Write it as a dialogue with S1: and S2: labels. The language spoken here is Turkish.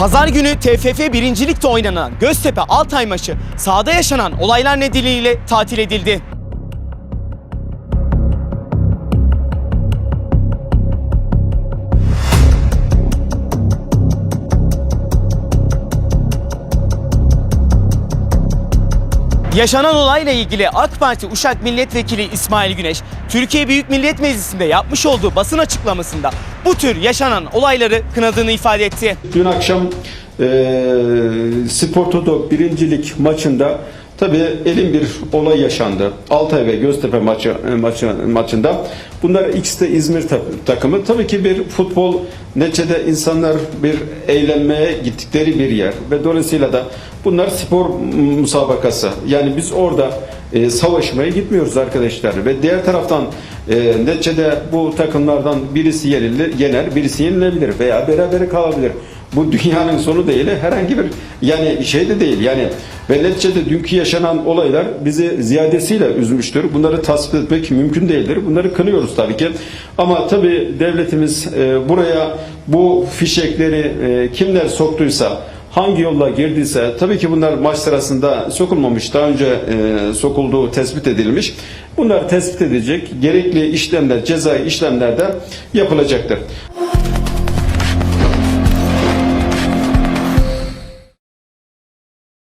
S1: Pazar günü TFF 1. Lig'de oynanan Göztepe Altay maçı sahada yaşanan olaylar nedeniyle tatil edildi. Yaşanan olayla ilgili AK Parti Uşak Milletvekili İsmail Güneş, Türkiye Büyük Millet Meclisi'nde yapmış olduğu basın açıklamasında bu tür yaşanan olayları kınadığını ifade etti.
S2: Dün akşam e, Spor Toto birincilik maçında tabii elin bir olay yaşandı. Altay ve Göztepe maçı, e, maçı maçında. Bunlar ikisi de İzmir ta- takımı. Tabii ki bir futbol neticede insanlar bir eğlenmeye gittikleri bir yer ve dolayısıyla da bunlar spor musabakası. Yani biz orada e, savaşmaya gitmiyoruz arkadaşlar ve diğer taraftan e, neticede bu takımlardan birisi yenilir, yener, birisi yenilebilir veya berabere kalabilir. Bu dünyanın sonu değil, herhangi bir yani şey de değil. Yani ve neticede dünkü yaşanan olaylar bizi ziyadesiyle üzmüştür. Bunları tasvip etmek mümkün değildir. Bunları kınıyoruz tabii ki. Ama tabii devletimiz e, buraya bu fişekleri e, kimler soktuysa hangi yolla girdiyse tabii ki bunlar maç sırasında sokulmamış. Daha önce e, sokulduğu tespit edilmiş. Bunlar tespit edilecek. Gerekli işlemler, cezai işlemler de yapılacaktır.